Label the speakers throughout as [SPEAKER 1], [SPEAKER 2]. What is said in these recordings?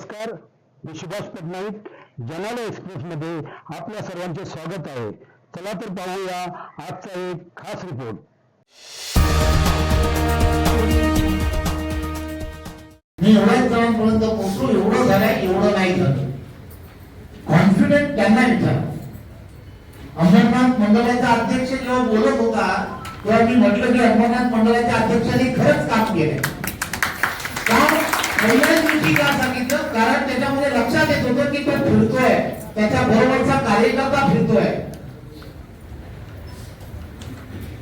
[SPEAKER 1] नमस्कार मी सुभाष पटनाईक जनाला एक्सप्रेसमध्ये आपल्या सर्वांचे स्वागत आहे. चला तर पाहूया आजचा एक खास रिपोर्ट
[SPEAKER 2] मी एवढ्याच जणांपर्यंत पोहोचलो एवढं झालंय एवढं नाही झालं. कॉन्फिडेंट त्यांना विचार. अंबरनाथ मंडळाचा अध्यक्ष जेव्हा बोलत होता तेव्हा मी म्हटलं की अंबरनाथ मंडळाच्या अध्यक्षाने खरंच काम केलंय. पहिल्याच दिवशी का सांगितलं कारण त्याच्यामध्ये लक्षात येत होतं की तो फिरतोय. त्याच्या बरोबरचा कार्यकर्ता फिरतोय.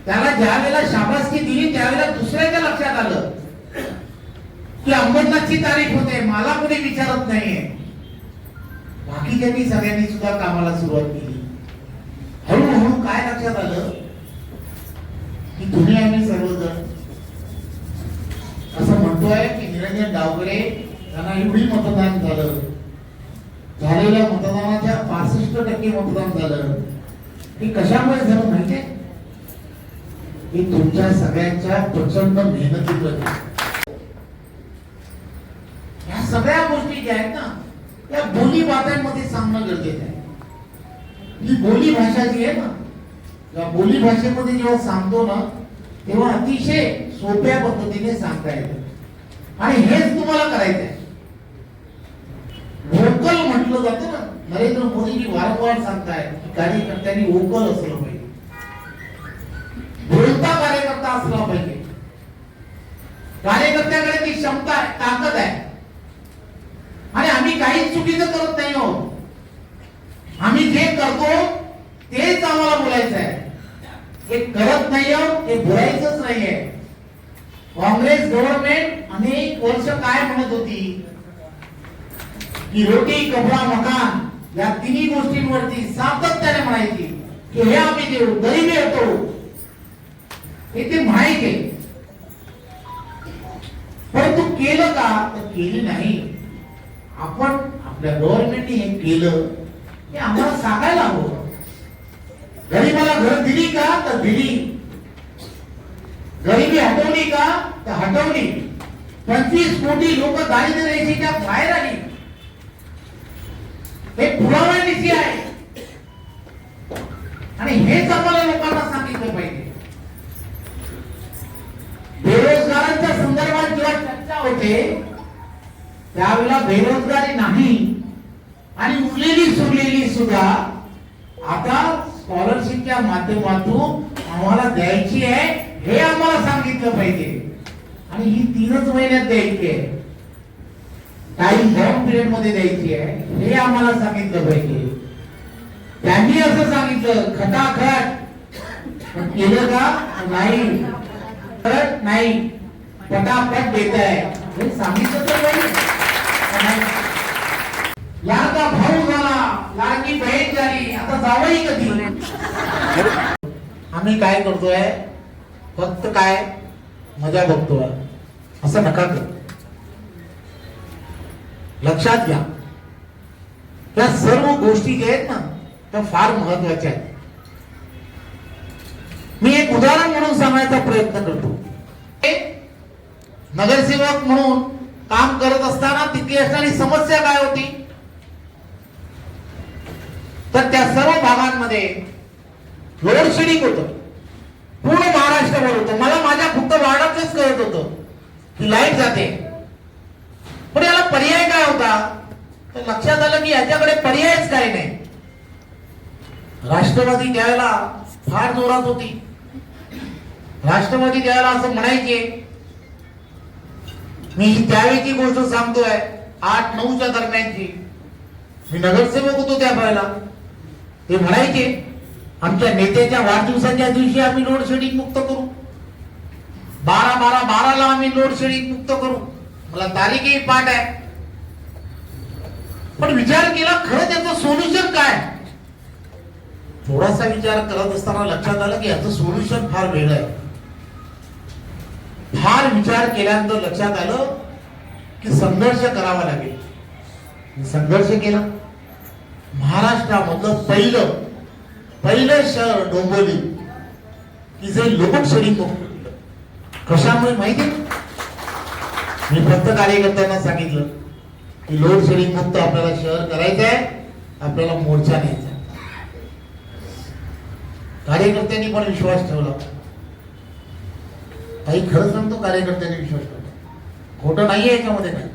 [SPEAKER 2] त्याला ज्या वेळेला शाबासकी दिली त्यावेळेला दुसऱ्याच्या लक्षात आलं की अंबरनाथची तारीख होते मला कोणी विचारत नाहीये. बाकीच्यांनी सगळ्यांनी सुद्धा कामाला सुरुवात केली. हळूहळू काय लक्षात आलं? की तुम्ही आम्ही सर्वजण असं म्हणतोय की निरंजन डावकडे यांना एवढी मतदान झालं. झालेल्या मतदानाच्या पासष्ट टक्के मतदान झालं. हे कशामुळे झालं माहितीये? हे तुमच्या सगळ्यांच्या प्रचंड मेहनतीमुळे. झालं. या सगळ्या गोष्टी ज्या आहेत ना या बोली भाषांमध्ये सांगणं गरजेचं आहे. ही बोली भाषा जी आहे ना या बोली भाषेमध्ये जेव्हा सांगतो ना तेव्हा अतिशय सोप्या पद्धतीने सांगता येतं. आणि हेच तुम्हाला करायचं आहे वोकल म्हटलं जातं ना नरेंद्र मोदीजी वारंवार सांगताय की कार्यकर्त्यांनी वोकल असलं पाहिजे. बोलता कार्यकर्ता असला पाहिजे. कार्यकर्त्याकडे ती क्षमता आहे ताकद आहे. आणि आम्ही काहीच चुकीचं करत नाही हो आम्ही जे करतो तेच आम्हाला बोलायचं आहे हे करत नाही आहोत हे बोलायचंच नाहीये. काँग्रेस गव्हर्नमेंट अनेक वर्ष काय म्हणत होती? की रोटी कपडा मकान या तिन्ही गोष्टींवरती सातत्याने म्हणायची की हे आम्ही देऊ गरीब येतो हे ते म्हणायचे परंतु केलं का? तर केली नाही. आपण आपल्या गव्हर्नमेंटने हे केलं हे आम्हाला सांगायला हवं. गरीबाला घर दिली का? तर दिली. गरिबी हटवली का? तर हटवली. पंचवीस कोटी लोक दारिद्र्य रेषेच्या बाहेर आली. हे पुराव्यानिशी आहे? आणि हेच आम्हाला लोकांना सांगितलं पाहिजे. बेरोजगारांच्या संदर्भात जेव्हा चर्चा होते त्यावेळेला बेरोजगारी नाही आणि उरलेली सुरलेली सुद्धा आता स्कॉलरशिपच्या माध्यमातून आम्हाला द्यायची आहे हे आम्हाला सांगितलं पाहिजे. आणि ही तीनच महिन्यात द्यायची आहे. काही लॉंग पिरियडमध्ये द्यायची आहे. हे आम्हाला सांगितलं पाहिजे. त्यांनी असं सांगितलं खटाखट. पण केलं का? नाही. खरंच नाही. पटापट देत आहे हे सांगितलं तर नाही. याचा भाऊ झाला. लाडकी बहीण झाली. आता जावई कधी? आम्ही काय करतोय? फक्त काय? मजा बघतोय. असं नका करू. लक्षात घ्या. त्या सर्व गोष्टी ज्या आहेत ना त्या फार महत्त्वाच्या आहेत. मी एक उदाहरण म्हणून सांगण्याचा प्रयत्न करतो. नगरसेवक म्हणून काम करत असताना तिथली असणारी समस्या काय होती? तर त्या सर्व भागांमध्ये लोडशेडिंग होत. पूर्ण महाराष्ट्रभर होतं. मला माझ्या फक्त वार्डातच कळत होतं. लाइट जाते. पण याला पर्याय काय होता? तर लक्षात आलं की याच्याकडे पर्यायच काय नाही. राष्ट्रवादी द्यायला फार जोरात होती. राष्ट्रवादी द्यायला असं म्हणायचे मी त्यावेळीची गोष्ट सांगतोय आठ नऊच्या दरम्यानची. मी नगरसेवक होतो त्या वेळेला ते म्हणायचे आमच्या नेत्याच्या वाढदिवसाच्या दिवशी आम्ही लोड शेडिंग मुक्त करू. बारा बारा बाराला आम्ही लोड शेडिंग मुक्त करू. मला तारीखही पाठ आहे. पण विचार केला खरं त्याचं सोल्युशन काय? थोडासा विचार करत असताना लक्षात आलं की याचं सोल्युशन फार वेगळं आहे. फार विचार केल्यानंतर लक्षात आलं की संघर्ष करावा लागेल. संघर्ष केला. महाराष्ट्रामधलं पहिलं पहिलं शहर डोंबोली की जे लोकशाही मुक्त कशामुळे माहिती मी फक्त कार्यकर्त्यांना सांगितलं की लोड शेडिंग मुक्त आपल्याला शहर करायचं आहे आपल्याला मोर्चा न्यायचा आहे. कार्यकर्त्यांनी पण विश्वास ठेवला. काही खरं सांगतो कार्यकर्त्यांनी विश्वास ठेवला. खोटं नाहीये याच्यामध्ये काही.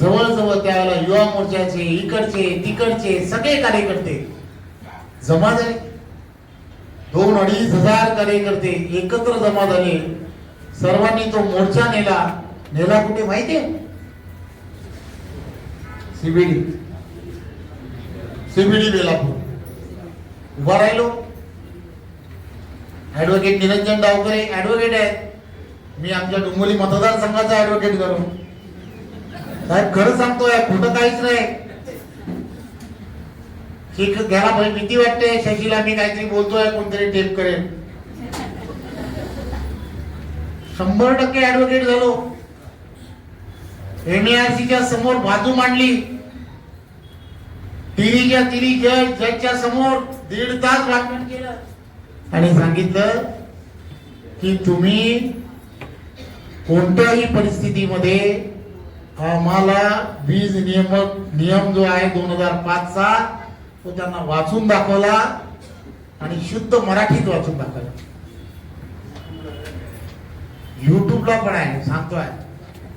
[SPEAKER 2] जवळजवळ त्यावेळेला युवा मोर्चाचे इकडचे तिकडचे सगळे कार्यकर्ते जमा झाले. दोन अडीच हजार कार्यकर्ते एकत्र जमा झाले. सर्वांनी तो मोर्चा नेला. नेला कुठे माहितीये सीबीडी. सीबीडी बेलापूर. उभा राहिलो. ऍडव्होकेट निरंजन डावकरे ऍडव्होकेट आहेत. मी आमच्या डोंबोली मतदारसंघाचा ऍडव्होकेट करू. साहेब खरं सांगतो या खोटं काहीच नाही. शिक घ्यायला भय भीती वाटते. शशीला मी काहीतरी बोलतोय कोणतरी टेप करेल. शंभर टक्के ऍडव्होकेट झालो. एमएआरसीच्या समोर बाजू मांडली. टीव्हीच्या तिरी जज जजच्या समोर दीड तास भाषण केलं. आणि सांगितलं की तुम्ही कोणत्याही परिस्थितीमध्ये आम्हाला वीज नियमक नियम जो आहे दोन हजार पाच चा तो त्यांना वाचून दाखवला आणि शुद्ध मराठीत वाचून दाखवला. युट्यूबला पण आहे सांगतोय.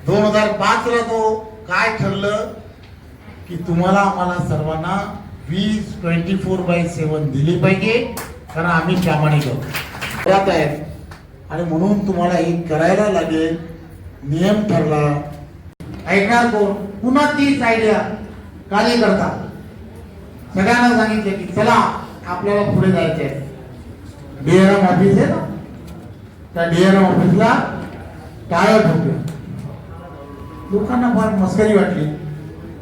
[SPEAKER 2] दोन हजार पाच ला तो काय ठरलं की तुम्हाला आम्हाला सर्वांना वीस ट्वेंटी फोर बाय सेवन दिली पाहिजे कारण आम्ही प्रामाणिक आहोत आहेत आणि म्हणून तुम्हाला हे करायला लागेल नियम ठरला. ऐकणार कोण? पुन्हा तीच आयडिया कार्यकर्ता सगळ्यांना सांगितलं की चला आपल्याला पुढे जायचे आहे ऑफिस आहे ना? त्या डीएरएम ऑफिसला टाळ्या ठोकल्या लोकांना फार मस्करी वाटली.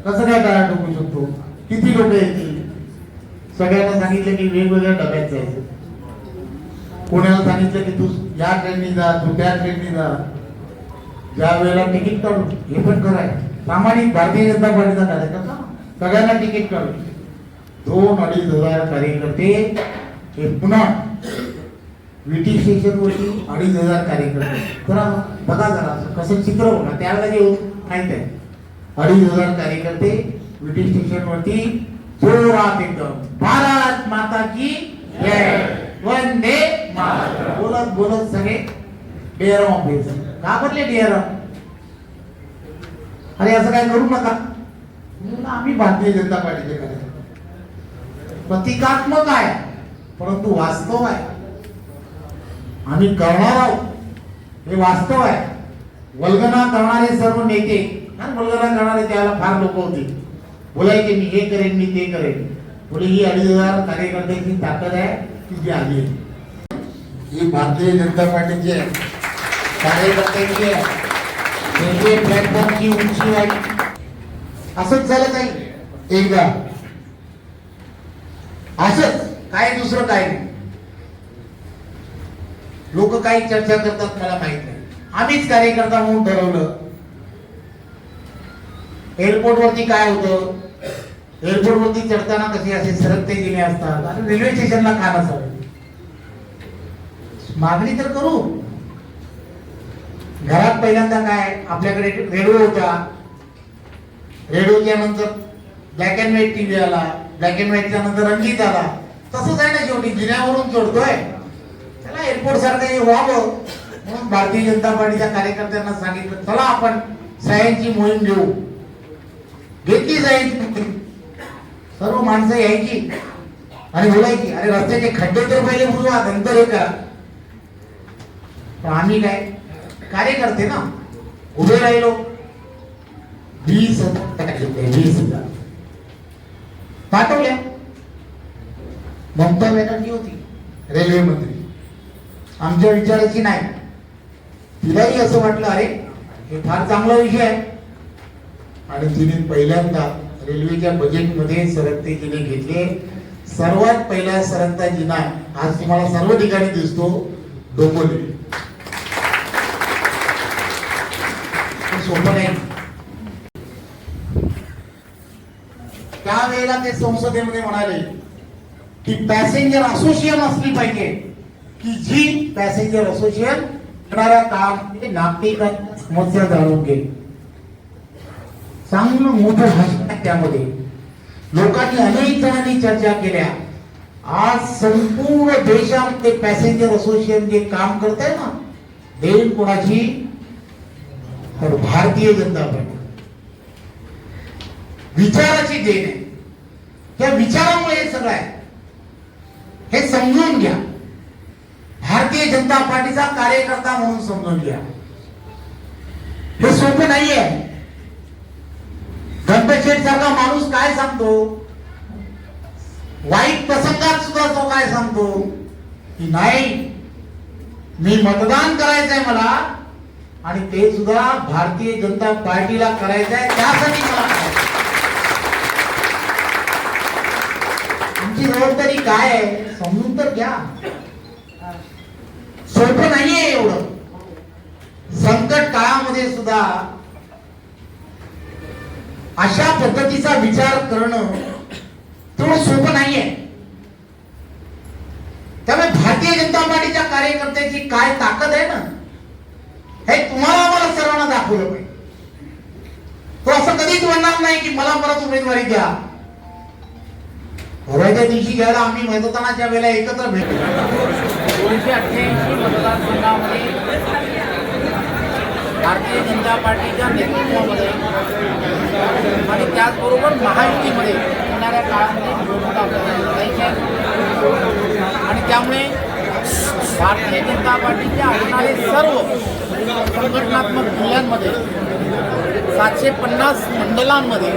[SPEAKER 2] कसं काय टाळ्या ठोकू शकतो? किती लोक येतील? सगळ्यांना सांगितलं की वेगवेगळ्या डब्यात जायचं. कोणाला सांगितलं की तू या ट्रेननी जा तू त्या ट्रेननी जा. ज्या वेळेला तिकीट काढू हे पण खरं आहे. प्रामाणिक भारतीय जनता पार्टीचा कार्यक्रम सगळ्यांना तिकीट काढू. दोन अडीच हजार कार्यकर्ते हे पुन्हा विटी स्टेशनवरती अडीच हजार कार्यकर्ते. जरा बघा जरा कसं चित्र होणार त्यावेळेला जे माहीत आहे. अडीच हजार कार्यकर्ते विटी स्टेशनवरती जोरात एकदम. भारत माता की जय. वंदे बोलत बोलत सगळे डेअरम ऑफिस घाबरले डेअरम अरे असं काय करू नका. म्हणून आम्ही भारतीय जनता पार्टीचे कार्यकर्ते. प्रतिकात्मक आहे परंतु वास्तव आहे. आम्ही करणार आहोत. हे वास्तव आहे. वल्गना करणारे सर्व नेते वल्गना करणारे त्याला फार लोक होते. बोलायचे मी हे करेन मी ते करेन. पुढे ही अडीच हजार कार्यकर्त्यांची ताकद आहे की जी आली आहे. ही भारतीय जनता पार्टीची आहे. कार्यकर्त्यांची आहे. रेल्वे प्लॅटफॉर्मची उंची आहे. असंच झालं काही? एकदा. असंच काय दुसरं काय? नाही लोक काही चर्चा करतात मला माहीत नाही. आम्हीच कार्यकर्ता म्हणून ठरवलं. एअरपोर्ट वरती काय होतं? एअरपोर्ट वरती चढताना कसे असे सरकते गेले असतात. आणि रेल्वे स्टेशनला का नसावे मागणी तर करू. घरात पहिल्यांदा काय? आपल्याकडे रेडिओ होता. रेडिओच्या नंतर ब्लॅक अँड व्हाईट टीव्ही आला. ब्लॅक अँड व्हाईटच्या नंतर रंगीत आला. तसंच आहे ना शेवटी जिन्यावरून चढतोय. चला एअरपोर्ट सारखं हे व्हावं. म्हणून भारतीय जनता पार्टीच्या कार्यकर्त्यांना सांगितलं चला आपण सह्यांची मोहीम घेऊ. घेतली जाईल सर्व माणसं यायची. आणि बोलायची अरे रस्त्याचे खड्डे तर पहिले बुजवा नंतर हे करा. पण आम्ही काय? कार्यकर्ते ना उभे राहिलो. वीस हजार वीस हजार. पाठवल्या. ममता बॅनर्जी होती रेल्वे मंत्री. आमच्या विचाराची नाही. तिलाही असं वाटलं अरे हे फार चांगला विषय आहे. आणि तिने पहिल्यांदा रेल्वेच्या बजेटमध्ये सरकते जिने घेतले. सर्वात पहिला सरकता जिना आज तुम्हाला सर्व ठिकाणी दिसतो डोंबोली सोपं नाही. त्यावेळेला ते संसदेमध्ये म्हणाले की पॅसेंजर असोसिएशन असली पाहिजे की जी पॅसेंजर असोसिएशन करणाऱ्या काम नागरिकांच्या समस्या जाणून घेईल.
[SPEAKER 3] चांगलं मोठं भाषण त्यामध्ये. लोकांनी अनेक जणांनी चर्चा केल्या. आज संपूर्ण देशामध्ये पॅसेंजर असोसिएशन जे काम ना देण कोणाची? तर भारतीय जनता पार्टी. विचाराची देण आहे. त्या विचारामुळे हे सगळं आहे. हे समजून घ्या. भारतीय जनता पार्टीचा कार्यकर्ता म्हणून समजून घ्या. हे सोपं नाहीये. गणपत सारखा माणूस काय सांगतो? वाईट प्रसंगात सुद्धा तो काय सांगतो? की नाही मी मतदान करायचंय मला आणि ते सुद्धा भारतीय जनता पार्टीला करायचंय त्यासाठी मला. आजची जबाबदारी काय आहे समजून तर घ्या. सोपं नाहीये एवढं. संकट काळामध्ये सुद्धा अशा पद्धतीचा विचार करणं तेवढं सोपं नाहीये. त्यामुळे भारतीय जनता पार्टीच्या कार्यकर्त्याची काय ताकद आहे ना हे तुम्हाला आम्हाला सर्वांना दाखवलं पाहिजे. तो असं कधीच म्हणणार नाही की मला परत उमेदवारी द्या. होराच्या दिवशी घ्यायला आम्ही मतदानाच्या वेळेला एकत्र भेटू
[SPEAKER 2] दोनशे अठ्ठ्याऐंशी मतदारसंघामध्ये भारतीय जनता पार्टीच्या नेतृत्वामध्ये आणि त्याचबरोबर महायुतीमध्ये येणाऱ्या काळामध्ये निवडणुका आपल्याला आणि त्यामुळे भारतीय जनता पार्टीच्या असणारे सर्व संघटनात्मक जिल्ह्यांमध्ये सातशे पन्नास मंडलांमध्ये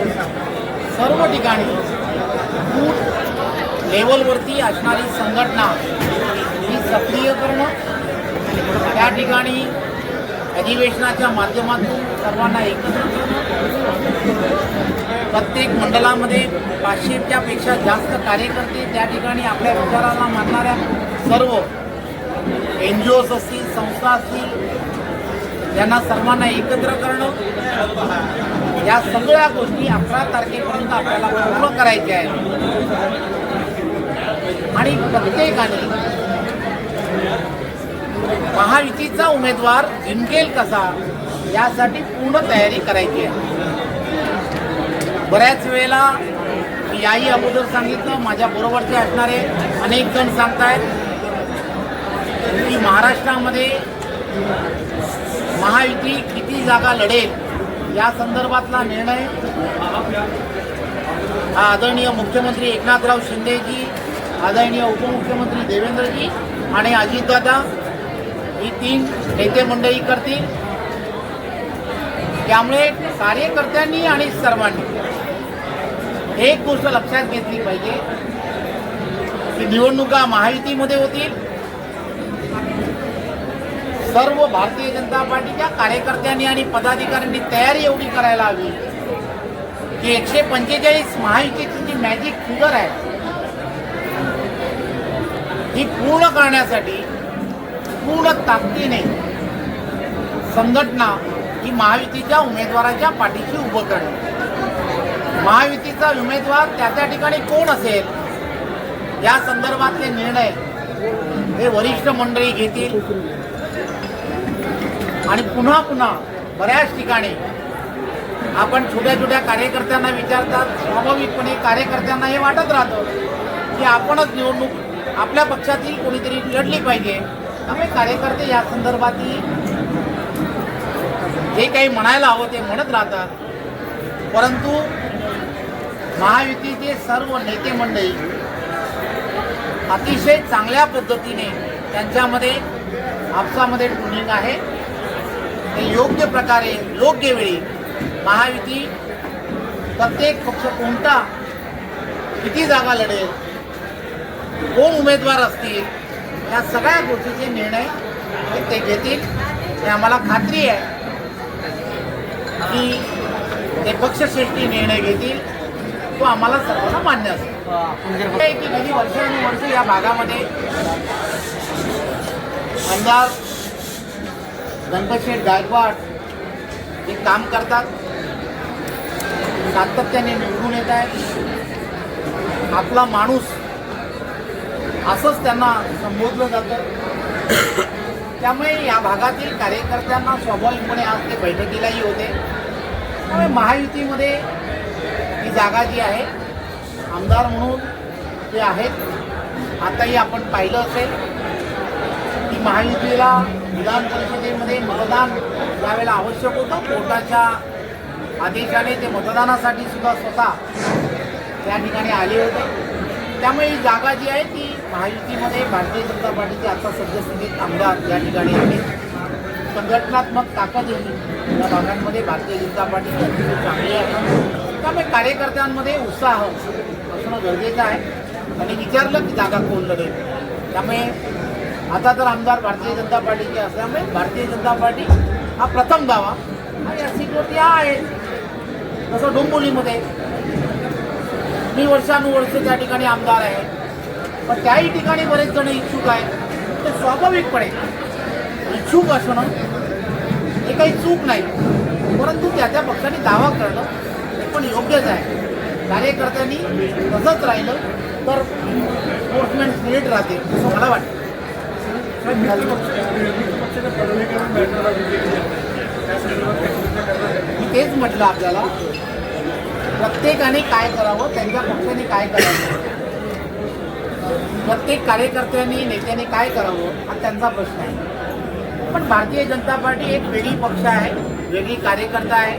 [SPEAKER 2] सर्व ठिकाणी बूथ लेवलवरती असणारी संघटना ही सक्रिय करणं त्या ठिकाणी अधिवेशनाच्या माध्यमातून सर्वांना एकत्र करणं प्रत्येक मंडळामध्ये पाचशेच्यापेक्षा जास्त कार्यकर्ते त्या ठिकाणी आपल्या विचाराला मानणाऱ्या सर्व एन जी ओज असतील संस्था असतील त्यांना सर्वांना एकत्र करणं या सगळ्या गोष्टी अकरा तारखेपर्यंत आपल्याला पूर्ण करायच्या आहेत. आणि प्रत्येकाने महायुतीचा उमेदवार जिंकेल कसा यासाठी पूर्ण तयारी करायची आहे. बऱ्याच वेळेला मी याही अगोदर सांगितलं माझ्या बरोबरचे असणारे अनेक जण सांगतायत की महाराष्ट्रामध्ये महायुती किती जागा लढेल या संदर्भातला निर्णय हा आदरणीय मुख्यमंत्री एकनाथराव शिंदेजी आदरणीय उपमुख्यमंत्री देवेंद्रजी आणि अजितदादा ही तीन नेते मंडळी करतील. त्यामुळे कार्यकर्त्यांनी आणि सर्वांनी एक गोष्ट लक्षात घेतली पाहिजे की निवडणुका महायुतीमध्ये होतील. सर्व भारतीय जनता पार्टीच्या कार्यकर्त्यांनी आणि पदाधिकाऱ्यांनी तयारी एवढी करायला हवी की एकशे पंचेचाळीस महायुतीची जी मॅजिक फिगर आहे ही पूर्ण करण्यासाठी पूर्ण ताकदीने संघटना ही महायुतीच्या उमेदवाराच्या पाठीशी उभं करणे महायुतीचा उमेदवार त्या त्या ठिकाणी कोण असेल? या संदर्भातले निर्णय हे वरिष्ठ मंडळी घेतील. आणि पुन्हा पुन्हा बऱ्याच ठिकाणी आपण छोट्या छोट्या कार्यकर्त्यांना विचारतात. स्वाभाविकपणे कार्यकर्त्यांना हे वाटत राहतं की आपणच निवडणूक आपल्या पक्षातील कोणीतरी लढली पाहिजे. त्यामुळे कार्यकर्ते या संदर्भातील जे काही म्हणायला हवं ते म्हणत राहतात. परंतु महायुतीचे सर्व नेते मंडळी अतिशय चांगल्या पद्धतीने त्यांच्यामध्ये आपसामध्ये ट्युनिंग आहे. ते योग्य प्रकारे योग्य वेळी महायुती प्रत्येक पक्ष कोणता किती जागा लढेल कोण उमेदवार असतील या सगळ्या गोष्टीचे निर्णय ते घेतील. हे आम्हाला खात्री आहे की ते पक्षश्रेष्ठी निर्णय घेतील. तो आम्हाला सर्वांना मान्य असेल. आहे की गेली वर्षानुवर्ष या भागामध्ये आमदार गणपतशेठ गायकवाड हे काम करतात. सातत्याने निवडून येत आहेत. आपला माणूस असंच त्यांना संबोधलं जातं. त्यामुळे या भागातील कार्यकर्त्यांना स्वाभाविकपणे आज ते बैठकीलाही होते. त्यामुळे महायुतीमध्ये ही जागा जी आहे आमदार म्हणून ते आहेत आताही आपण पाहिलं असेल की महायुतीला विधान परिषदेमध्ये मतदान यावेळेला आवश्यक होतं. कोर्टाच्या आदेशाने ते मतदानासाठी सुद्धा स्वतः त्या ठिकाणी आले होते. त्यामुळे ही जागा जी आहे ती महायुतीमध्ये भारतीय जनता पार्टीचे आता सद्यस्थितीत आमदार या ठिकाणी आहेत संघटनात्मक ताकद ही या भागांमध्ये भारतीय जनता पार्टीची अतिशय चांगली आहे. त्यामुळे कार्यकर्त्यांमध्ये उत्साह असणं गरजेचं आहे. आणि विचारलं की जागा कोण लढेल. त्यामुळे आता तर आमदार भारतीय जनता पार्टीचे असल्यामुळे भारतीय जनता पार्टी हा प्रथम दावा आणि या सीटवरती आहे? जसं डोंबोलीमध्ये मी वर्षानुवर्ष त्या ठिकाणी आमदार आहे पण त्याही ठिकाणी बरेच जण इच्छुक आहेत. ते स्वाभाविकपणे इच्छुक असणं हे काही चूक नाही. परंतु त्या त्या पक्षाने दावा करणं हे पण योग्यच आहे. कार्यकर्त्यांनी तसंच राहिलं तर स्पोर्ट्समॅन स्पिरिट राहते असं मला वाटतं. मी तेच म्हटलं आपल्याला. प्रत्येकाने काय करावं त्यांच्या पक्षाने काय करावं? प्रत्येक कार्यकर्त्यांनी नेत्याने काय करावं हा त्यांचा प्रश्न आहे. पण भारतीय जनता पार्टी एक वेगळी पक्ष आहे वेगळी कार्यकर्ता आहे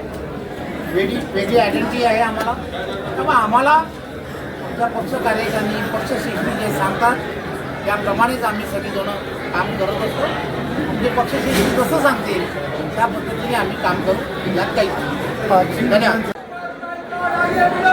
[SPEAKER 2] वेगळी वेगळी आयडेंटिटी आहे आम्हाला. त्यामुळे आम्हाला आमच्या पक्ष कार्यकर्त्यांनी पक्षश्रेष्ठी जे सांगतात त्याप्रमाणेच आम्ही सगळेजण काम करत असतो. म्हणजे पक्षश्रेष्ठी जसं सांगतील त्या पद्धतीने आम्ही काम करू. यात काही धन्यवाद. Thank you.